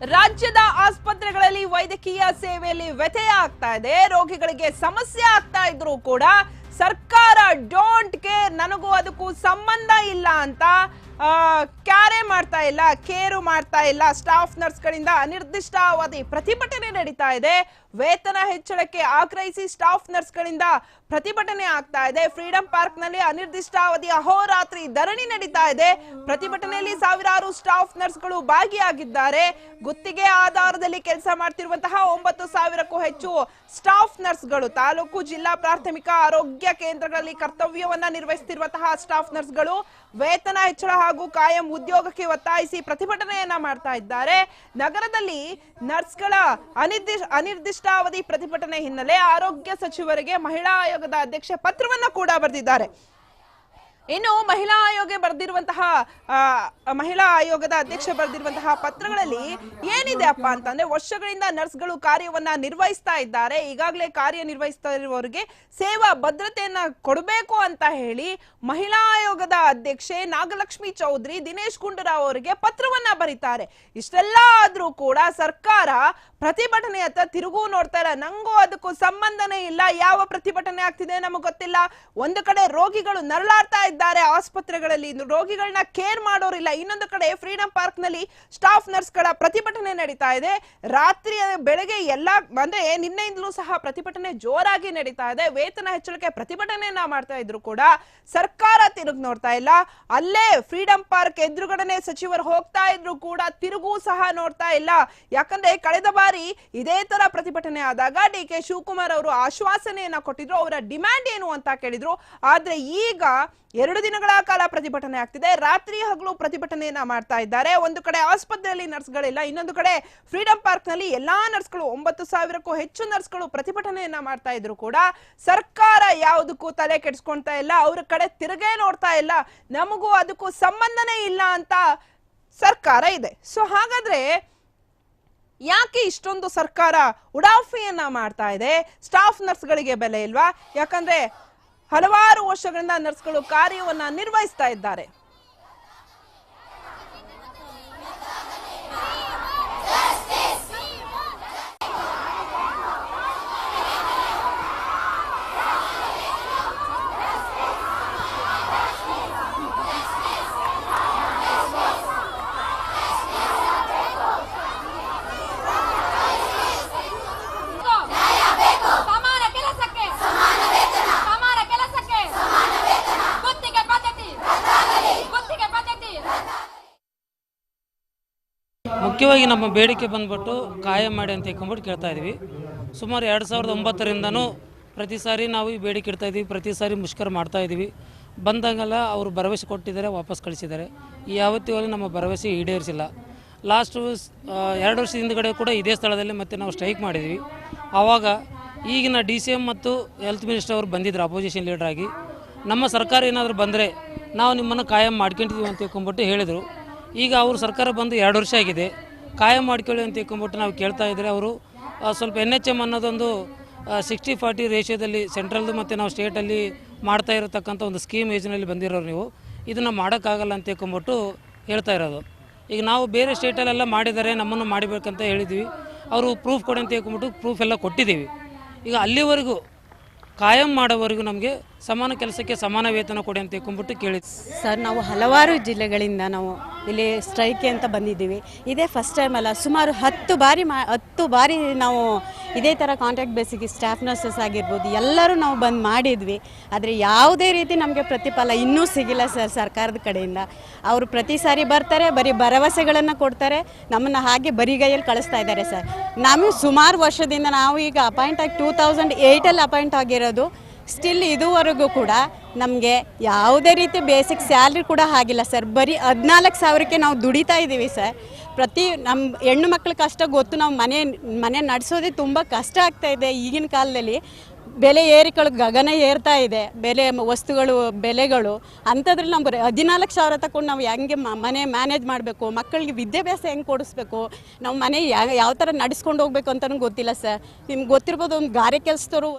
ರಾಜ್ಯದ ಆಸ್ಪತ್ರೆಗಳಲ್ಲಿ ವೈದ್ಯಕೀಯ ಸೇವೆಯಲ್ಲಿ ವ್ಯತ್ಯಯ ಆಗ್ತಾ ಇದೆ. ರೋಗಿಗಳಿಗೆ ಸಮಸ್ಯೆ ಆಗ್ತಾ ಇದ್ರು ಕೂಡ ಸರ್ಕಾರ ಡೋಂಟ್ ಕೇರ್ ನನಗೂ ಅದಕ್ಕೂ ಸಂಬಂಧ ಇಲ್ಲ ಅಂತ ಕ್ಯಾರೆ ಮಾಡ್ತಾ ಇಲ್ಲ, ಕೇರು ಮಾಡ್ತಾ ಇಲ್ಲ ಸ್ಟಾಫ್ ನರ್ಸ್ಗಳಿಂದ ಅನಿರ್ದಿಷ್ಟಾವಧಿ ಪ್ರತಿಭಟನೆ ನಡೀತಾ ಇದೆ. ವೇತನ ಹೆಚ್ಚಳಕ್ಕೆ ಆಗ್ರಹಿಸಿ ಸ್ಟಾಫ್ ನರ್ಸ್ಗಳಿಂದ ಪ್ರತಿಭಟನೆ ಆಗ್ತಾ ಇದೆ. ಫ್ರೀಡಂ ಪಾರ್ಕ್ನಲ್ಲಿ ಅನಿರ್ದಿಷ್ಟಾವಧಿ ಅಹೋರಾತ್ರಿ ಧರಣಿ ನಡೀತಾ ಇದೆ. ಪ್ರತಿಭಟನೆಯಲ್ಲಿ ಸಾವಿರಾರು ಸ್ಟಾಫ್ ನರ್ಸ್ಗಳು ಭಾಗಿಯಾಗಿದ್ದಾರೆ. ಗುತ್ತಿಗೆ ಆಧಾರದಲ್ಲಿ ಕೆಲಸ ಮಾಡ್ತಿರುವಂತಹ ಒಂಬತ್ತು ಸಾವಿರಕ್ಕೂ ಹೆಚ್ಚು ಸ್ಟಾಫ್ ನರ್ಸ್ಗಳು ತಾಲೂಕು ಜಿಲ್ಲಾ ಪ್ರಾಥಮಿಕ ಆರೋಗ್ಯ ಕೇಂದ್ರಗಳಲ್ಲಿ ಕರ್ತವ್ಯವನ್ನ ನಿರ್ವಹಿಸುತ್ತಿರುವಂತಹ ಸ್ಟಾಫ್ ನರ್ಸ್ಗಳು ವೇತನ ಹೆಚ್ಚಳ ಹಾಗೂ ಕಾಯಂ ಉದ್ಯೋಗಕ್ಕೆ ಒತ್ತಾಯಿಸಿ ಪ್ರತಿಭಟನೆಯನ್ನ ಮಾಡ್ತಾ ಇದ್ದಾರೆ. ನಗರದಲ್ಲಿ ನರ್ಸ್ಗಳ ಅನಿರ್ದಿಷ್ಟ ಅನಿರ್ದಿಷ್ಟಾವಧಿ ಪ್ರತಿಭಟನೆ ಹಿನ್ನೆಲೆ ಆರೋಗ್ಯ ಸಚಿವರಿಗೆ ಮಹಿಳಾ ಆಯೋಗದ ಅಧ್ಯಕ್ಷೆ ಪತ್ರವನ್ನ ಕೂಡ ಬರೆದಿದ್ದಾರೆ. ಇನ್ನು ಮಹಿಳಾ ಆಯೋಗ ಬರೆದಿರುವಂತಹ ಮಹಿಳಾ ಆಯೋಗದ ಅಧ್ಯಕ್ಷ ಬರೆದಿರುವಂತಹ ಪತ್ರಗಳಲ್ಲಿ ಏನಿದೆ ಅಪ್ಪ ಅಂತಂದ್ರೆ ವರ್ಷಗಳಿಂದ ನರ್ಸ್ಗಳು ಕಾರ್ಯವನ್ನ ನಿರ್ವಹಿಸ್ತಾ ಇದ್ದಾರೆ. ಈಗಾಗಲೇ ಕಾರ್ಯನಿರ್ವಹಿಸ್ತಾ ಇರುವವರಿಗೆ ಸೇವಾ ಭದ್ರತೆಯನ್ನ ಕೊಡಬೇಕು ಅಂತ ಹೇಳಿ ಮಹಿಳಾ ಆಯೋಗದ ಅಧ್ಯಕ್ಷೆ ನಾಗಲಕ್ಷ್ಮಿ ಚೌಧರಿ, ದಿನೇಶ್ ಗುಂಡೂರಾವ್ ಅವರಿಗೆ ಪತ್ರವನ್ನ ಬರೀತಾರೆ. ಇಷ್ಟೆಲ್ಲ ಆದ್ರೂ ಕೂಡ ಸರ್ಕಾರ ಪ್ರತಿಭಟನೆಯತ್ತ ತಿರುಗೂ ನೋಡ್ತಾ ಇಲ್ಲ. ನಂಗೂ ಅದಕ್ಕೂ ಸಂಬಂಧನೇ ಇಲ್ಲ. ಯಾವ ಪ್ರತಿಭಟನೆ ಆಗ್ತಿದೆ ನಮಗೆ ಗೊತ್ತಿಲ್ಲ. ಒಂದು ಕಡೆ ರೋಗಿಗಳು ನರಳಾಡ್ತಾ ಇದ್ದಾರೆ ಆಸ್ಪತ್ರೆಗಳಲ್ಲಿ ಇನ್ನು ರೋಗಿಗಳನ್ನ ಕೇರ್ ಮಾಡೋರಿಲ್ಲ. ಇನ್ನೊಂದು ಕಡೆ ಫ್ರೀಡಂ ಪಾರ್ಕ್ನಲ್ಲಿ ಸ್ಟಾಫ್ ನರ್ಸ್ಗಳ ಪ್ರತಿಭಟನೆ ನಡೀತಾ ಇದೆ. ರಾತ್ರಿ ಬೆಳಗ್ಗೆ ಎಲ್ಲಾ, ಅಂದ್ರೆ ನಿನ್ನೆಯಿಂದಲೂ ಸಹ ಪ್ರತಿಭಟನೆ ಜೋರಾಗಿ ನಡೀತಾ ಇದೆ. ವೇತನ ಹೆಚ್ಚಳಕ್ಕೆ ಪ್ರತಿಭಟನೆಯನ್ನ ಮಾಡ್ತಾ ಇದ್ರು ಕೂಡ ಸರ್ಕಾರ ತಿರುಗ್ ನೋಡ್ತಾ ಇಲ್ಲ. ಅಲ್ಲೇ ಫ್ರೀಡಂ ಪಾರ್ಕ್ ಎದುರುಗಡೆನೆ ಸಚಿವರು ಹೋಗ್ತಾ ಇದ್ರು ಕೂಡ ತಿರುಗೂ ಸಹ ನೋಡ್ತಾ ಇಲ್ಲ. ಯಾಕಂದ್ರೆ ಕಳೆದ ಬಾರಿ ಇದೇ ತರ ಪ್ರತಿಭಟನೆ ಆದಾಗ ಡಿ ಕೆ ಶಿವಕುಮಾರ್ ಅವರು ಆಶ್ವಾಸನೆಯನ್ನ ಕೊಟ್ಟಿದ್ರು. ಅವರ ಡಿಮ್ಯಾಂಡ್ ಏನು ಅಂತ ಕೇಳಿದ್ರು. ಆದ್ರೆ ಈಗ ಎರಡು ದಿನಗಳ ಕಾಲ ಪ್ರತಿಭಟನೆ ಆಗ್ತಿದೆ. ರಾತ್ರಿ ಹಗಲು ಪ್ರತಿಭಟನೆಯನ್ನ ಮಾಡ್ತಾ ಇದ್ದಾರೆ. ಒಂದು ಕಡೆ ಆಸ್ಪತ್ರೆಯಲ್ಲಿ ನರ್ಸ್ಗಳಿಲ್ಲ, ಇನ್ನೊಂದು ಕಡೆ ಫ್ರೀಡಂ ಪಾರ್ಕ್ನಲ್ಲಿ ಎಲ್ಲಾ ನರ್ಸ್ಗಳು, ಒಂಬತ್ತು ಸಾವಿರಕ್ಕೂ ಹೆಚ್ಚು ನರ್ಸ್ಗಳು ಪ್ರತಿಭಟನೆಯನ್ನ ಮಾಡ್ತಾ ಇದ್ರು ಕೂಡ ಸರ್ಕಾರ ಯಾವುದಕ್ಕೂ ತಲೆ ಕೆಡಿಸ್ಕೊಳ್ತಾ ಇಲ್ಲ, ಅವ್ರ ಕಡೆ ತಿರುಗೇ ನೋಡ್ತಾ ಇಲ್ಲ. ನಮಗೂ ಅದಕ್ಕೂ ಸಂಬಂಧನೇ ಇಲ್ಲ ಅಂತ ಸರ್ಕಾರ ಇದೆ. ಸೊ ಹಾಗಾದ್ರೆ ಯಾಕೆ ಇಷ್ಟೊಂದು ಸರ್ಕಾರ ಉಡಾಫಿಯನ್ನ ಮಾಡ್ತಾ ಇದೆ? ಸ್ಟಾಫ್ ನರ್ಸ್ಗಳಿಗೆ ಬೆಲೆ ಇಲ್ವಾ? ಯಾಕಂದ್ರೆ ಹಲವಾರು ವರ್ಷಗಳಿಂದ ನರ್ಸ್ಗಳು ಕಾರ್ಯವನ್ನ ನಿರ್ವಹಿಸ್ತಾ ಇದ್ದಾರೆ ಸಮಾನ ಕೆಲಸಕ್ಕೆ ಸಮಾನ ಕೆಲಸಕ್ಕೆ ಗುತ್ತಿಗೆ ಪದ್ಧತಿ ಗುತ್ತಿಗೆ ಪದ್ಧತಿ ಮುಖ್ಯವಾಗಿ ನಮ್ಮ ಬೇಡಿಕೆ ಬಂದ್ಬಿಟ್ಟು ಕಾಯಂ ಮಾಡಿ ಅಂತ ಹೇಳ್ಕೊಂಬಿಟ್ಟು ಕೇಳ್ತಾ ಇದ್ವಿ ಸುಮಾರು ಎರಡು ಸಾವಿರದ ಒಂಬತ್ತರಿಂದನೂ ಪ್ರತಿ ಸಾರಿ ನಾವು ಈ ಬೇಡಿಕೆ ಇಡ್ತಾ ಇದ್ದೀವಿ. ಪ್ರತಿ ಸಾರಿ ಮುಷ್ಕರ ಮಾಡ್ತಾ ಇದ್ದೀವಿ. ಬಂದಾಗೆಲ್ಲ ಅವರು ಭರವಸೆ ಕೊಟ್ಟಿದ್ದಾರೆ, ವಾಪಸ್ ಕಳಿಸಿದ್ದಾರೆ. ಯಾವತ್ತಿಗೂ ನಮ್ಮ ಭರವಸೆ ಈಡೇರಿಸಿಲ್ಲ. ಲಾಸ್ಟು ಎರಡು ವರ್ಷದ ಹಿಂದ್ಗಡೆ ಕೂಡ ಇದೇ ಸ್ಥಳದಲ್ಲಿ ಮತ್ತೆ ನಾವು ಸ್ಟ್ರೈಕ್ ಮಾಡಿದ್ವಿ ಆವಾಗ ಈಗಿನ ಡಿ ಸಿ ಎಂ ಮತ್ತು ಹೆಲ್ತ್ ಮಿನಿಸ್ಟರ್ ಅವರು ಬಂದಿದ್ರು, ಅಪೋಸಿಷನ್ ಆಗಿ. ನಮ್ಮ ಸರ್ಕಾರ ಏನಾದರೂ ಬಂದರೆ ನಾವು ನಿಮ್ಮನ್ನು ಕಾಯಂ ಮಾಡ್ಕೊಂಡಿದ್ದೀವಿ ಅಂತ ತಿಳ್ಕೊಂಬಿಟ್ಟು ಹೇಳಿದರು. ಈಗ ಅವರು ಸರ್ಕಾರ ಬಂದು ಎರಡು ವರ್ಷ ಆಗಿದೆ. ಕಾಯಂ ಮಾಡ್ಕೊಳ್ಳಿ ಅಂತ ತಿಳ್ಕೊಂಬಿಟ್ಟು ನಾವು ಕೇಳ್ತಾ ಇದ್ದರೆ ಅವರು ಸ್ವಲ್ಪ ಎನ್ ಎಚ್ ಎಂ ಅನ್ನೋದೊಂದು ಸಿಕ್ಸ್ಟಿ ಫಾರ್ಟಿ ರೇಷಿಯೋದಲ್ಲಿ ಸೆಂಟ್ರಲ್ದು ಮತ್ತು ನಾವು ಸ್ಟೇಟಲ್ಲಿ ಮಾಡ್ತಾ ಇರತಕ್ಕಂಥ ಒಂದು ಸ್ಕೀಮ್ ಯೋಜನೆಯಲ್ಲಿ ಬಂದಿರೋರು ನೀವು. ಇದನ್ನು ಮಾಡೋಕ್ಕಾಗಲ್ಲ ಅಂತ ತಿಳ್ಕೊಂಬಿಟ್ಟು ಹೇಳ್ತಾ ಇರೋದು. ಈಗ ನಾವು ಬೇರೆ ಸ್ಟೇಟಲ್ಲೆಲ್ಲ ಮಾಡಿದ್ದಾರೆ ನಮ್ಮನ್ನು ಮಾಡಬೇಕಂತ ಹೇಳಿದ್ವಿ. ಅವರು ಪ್ರೂಫ್ ಕೊಡಿ ಅಂತ ಹೇಳ್ಕೊಂಬಿಟ್ಟು ಪ್ರೂಫ್ ಎಲ್ಲ ಕೊಟ್ಟಿದ್ದೀವಿ. ಈಗ ಅಲ್ಲಿವರೆಗೂ ಕಾಯಂ ಮಾಡೋವರೆಗೂ ನಮಗೆ ಸಮಾನ ಕೆಲಸಕ್ಕೆ ಸಮಾನ ವೇತನ ಕೊಡಿ ಅಂತ ಹೇಳ್ಕೊಂಬಿಟ್ಟು ಕೇಳಿದ್ವಿ. ಸರ್, ನಾವು ಹಲವಾರು ಜಿಲ್ಲೆಗಳಿಂದ ನಾವು ಇಲ್ಲಿ ಸ್ಟ್ರೈಕ್ ಅಂತ ಬಂದಿದ್ದೀವಿ. ಇದೇ ಫಸ್ಟ್ ಟೈಮ್ ಅಲ್ಲ, ಸುಮಾರು ಹತ್ತು ಬಾರಿ ಮಾ ಹತ್ತು ಬಾರಿ ನಾವು ಇದೇ ಥರ ಕಾಂಟ್ಯಾಕ್ಟ್ ಬೇಸಿಗೆ ಸ್ಟಾಫ್ ನರ್ಸಸ್ ಆಗಿರ್ಬೋದು, ಎಲ್ಲರೂ ನಾವು ಬಂದು ಮಾಡಿದ್ವಿ. ಆದರೆ ಯಾವುದೇ ರೀತಿ ನಮಗೆ ಪ್ರತಿಫಲ ಇನ್ನೂ ಸಿಗಿಲ್ಲ ಸರ್ ಸರ್ಕಾರದ ಕಡೆಯಿಂದ. ಅವರು ಪ್ರತಿ ಸಾರಿ ಬರ್ತಾರೆ, ಬರೀ ಭರವಸೆಗಳನ್ನು ಕೊಡ್ತಾರೆ, ನಮ್ಮನ್ನು ಹಾಗೆ ಬರಿಗೈಯಲ್ಲಿ ಕಳಿಸ್ತಾ ಇದ್ದಾರೆ ಸರ್. ನಮ್ಮ ಸುಮಾರು ವರ್ಷದಿಂದ ನಾವು ಈಗ ಅಪಾಯಿಂಟ್ ಆಗಿ ಟೂ ತೌಸಂಡ್ ಏಯ್ಟಲ್ಲಿ ಅಪಾಯಿಂಟ್ ಆಗಿರೋದು. ಸ್ಟಿಲ್ ಇದುವರೆಗೂ ಕೂಡ ನಮಗೆ ಯಾವುದೇ ರೀತಿ ಬೇಸಿಕ್ ಸ್ಯಾಲ್ರಿ ಕೂಡ ಆಗಿಲ್ಲ ಸರ್ ಬರೀ ಹದಿನಾಲ್ಕು ಸಾವಿರಕ್ಕೆ ನಾವು ದುಡಿತಾ ಇದ್ದೀವಿ ಸರ್ ಪ್ರತಿ ನಮ್ಮ ಹೆಣ್ಣು ಮಕ್ಳ ಕಷ್ಟ ಗೊತ್ತು ನಾವು ಮನೆ ಮನೆ ನಡೆಸೋದೇ ತುಂಬ ಕಷ್ಟ ಆಗ್ತಾ ಇದೆ ಈಗಿನ ಕಾಲದಲ್ಲಿ. ಬೆಲೆ ಏರಿಕೆಗಳು ಗಗನ ಏರ್ತಾ ಇದೆ. ಬೆಲೆ ವಸ್ತುಗಳು, ಬೆಲೆಗಳು ಅಂಥದ್ರಲ್ಲಿ ಬರೀ ಹದಿನಾಲ್ಕು ಸಾವಿರ ತಗೊಂಡು ನಾವು ಹೆಂಗೆ ಮನೆ ಮ್ಯಾನೇಜ್ ಮಾಡಬೇಕು, ಮಕ್ಕಳಿಗೆ ವಿದ್ಯಾಭ್ಯಾಸ ಹೆಂಗೆ ಕೊಡಿಸ್ಬೇಕು, ನಾವು ಮನೆ ಯಾವ ಥರ ನಡೆಸ್ಕೊಂಡು ಹೋಗ್ಬೇಕು ಅಂತಲೂ ಗೊತ್ತಿಲ್ಲ ಸರ್ ನಿಮ್ಗೆ ಗೊತ್ತಿರ್ಬೋದು ಒಂದು ಗಾರೆ ಕೆಲಸದವರು